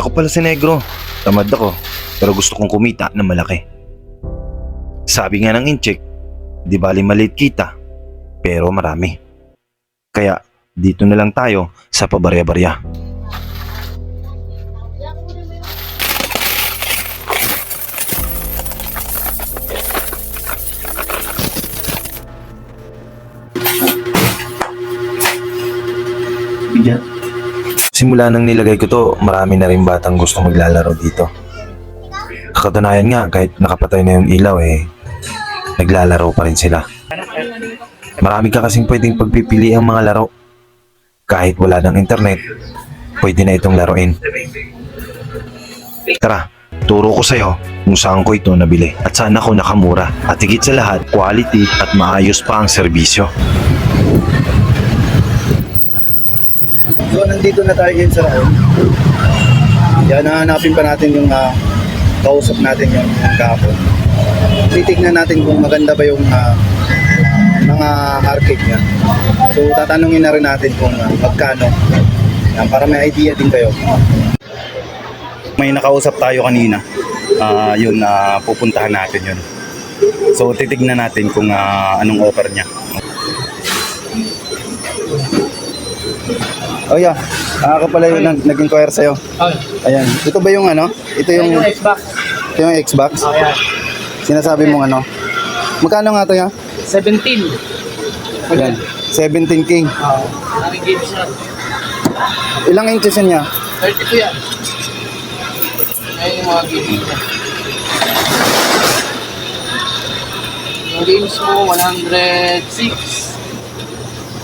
Ako pala si Negro. Tamad ako. Pero gusto kong kumita na malaki. Sabi nga ng incheck, di bali maliit kita. Pero marami. Kaya dito na lang tayo sa pabarya-barya. Simula nang nilagay ko to, marami na rin batang gusto maglalaro dito. Kakatunayan nga, kahit nakapatay na yung ilaw eh, naglalaro pa rin sila. Marami ka kasing pwedeng pagpipili ang mga laro. Kahit wala ng internet, pwede na itong laruin. Tara, turo ko sa'yo kung saan ko ito nabili at saan ako nakamura at higit sa lahat, quality at maayos pa ang serbisyo. So, nandito na tayo ngayon sa Raon. Yan, nahanapin pa natin yung ah, kausap natin yung, yung kahapon. Titignan natin kung maganda ba yung ah, mga arcade niya. So, tatanungin na rin natin kung ah, magkano. Yan, para may idea din kayo. May nakausap tayo kanina. Ah, yun, na pupuntahan natin yun. So, titignan natin kung ah, anong offer niya. Oh yeah. Ah, ako pala yung nag- nag-inquire sa'yo. Okay. Ayan. Ito ba yung ano? Ito yung, Yung Xbox. ito yung Xbox? Oh, yan. Sinasabi mong ano? Magkano nga ito ya? 17. Ayan. 17 king. Oh. Maraming games na. Ilang inches yan niya? 30 po yan. Ayun yung mga games niya. Yung games mo, 106.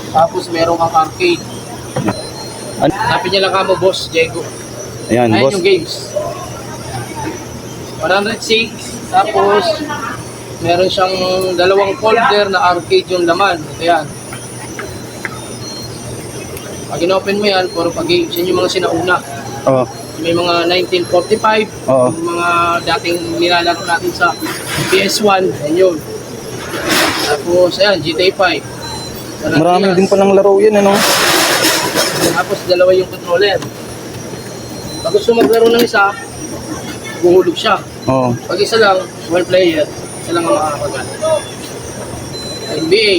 Tapos meron kang arcade. Ano? Hanapin niya lang kamo, boss, Diego. Ayan, Ayun boss. yung games. 106. Tapos, meron siyang dalawang folder na arcade yung laman. Ito yan. Pag in-open mo yan, puro pa games. Yan yung mga sinauna. Oh, May mga 1945, Oo. yung mga dating nilalaro natin sa PS1, yan yun. Tapos, ayan, GTA 5. San marami din palang laro yan, ano? Tapos, dalawa yung controller. Pag gusto maglaro ng isa, buhulog siya. Oh, Pag isa lang, one player, isa lang ang makakapagal. NBA.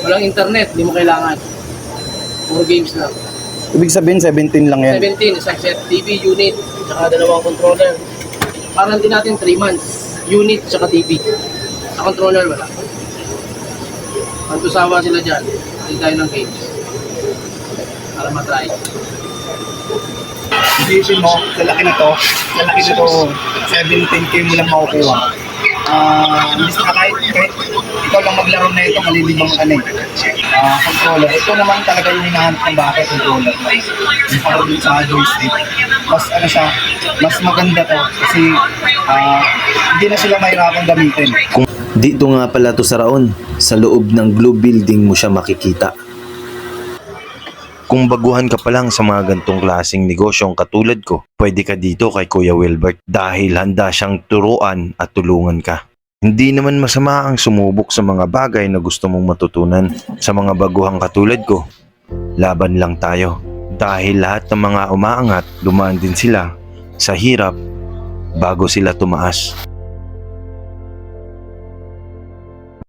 Walang internet, hindi mo kailangan. Puro games lang. ibig sabihin 17 lang yan. 17, isang set TV unit, tsaka dalawang controller. Parang din natin 3 months. Unit, tsaka TV. Sa controller, wala. Pantusawa sila dyan. Hindi tayo ng games. Para matry. Isipin mo, sa laki na to, sa laki na to, 17k mo lang makukuha. Ah, uh, na kahit, kahit ikaw lang maglaro na ito, malilibang ka na eh. Ah, controller. Ito naman talaga yung hinahanap ng bakit controller. Yung para dun sa joystick. Mas ano siya, mas maganda to kasi ah, hindi na sila mahirapang gamitin. Dito nga pala to sa Raon, sa loob ng Blue Building mo siya makikita. Kung baguhan ka pa lang sa mga gantong klaseng negosyong katulad ko, pwede ka dito kay Kuya Wilbert dahil handa siyang turuan at tulungan ka. Hindi naman masama ang sumubok sa mga bagay na gusto mong matutunan sa mga baguhang katulad ko. Laban lang tayo dahil lahat ng mga umaangat dumaan din sila sa hirap bago sila tumaas.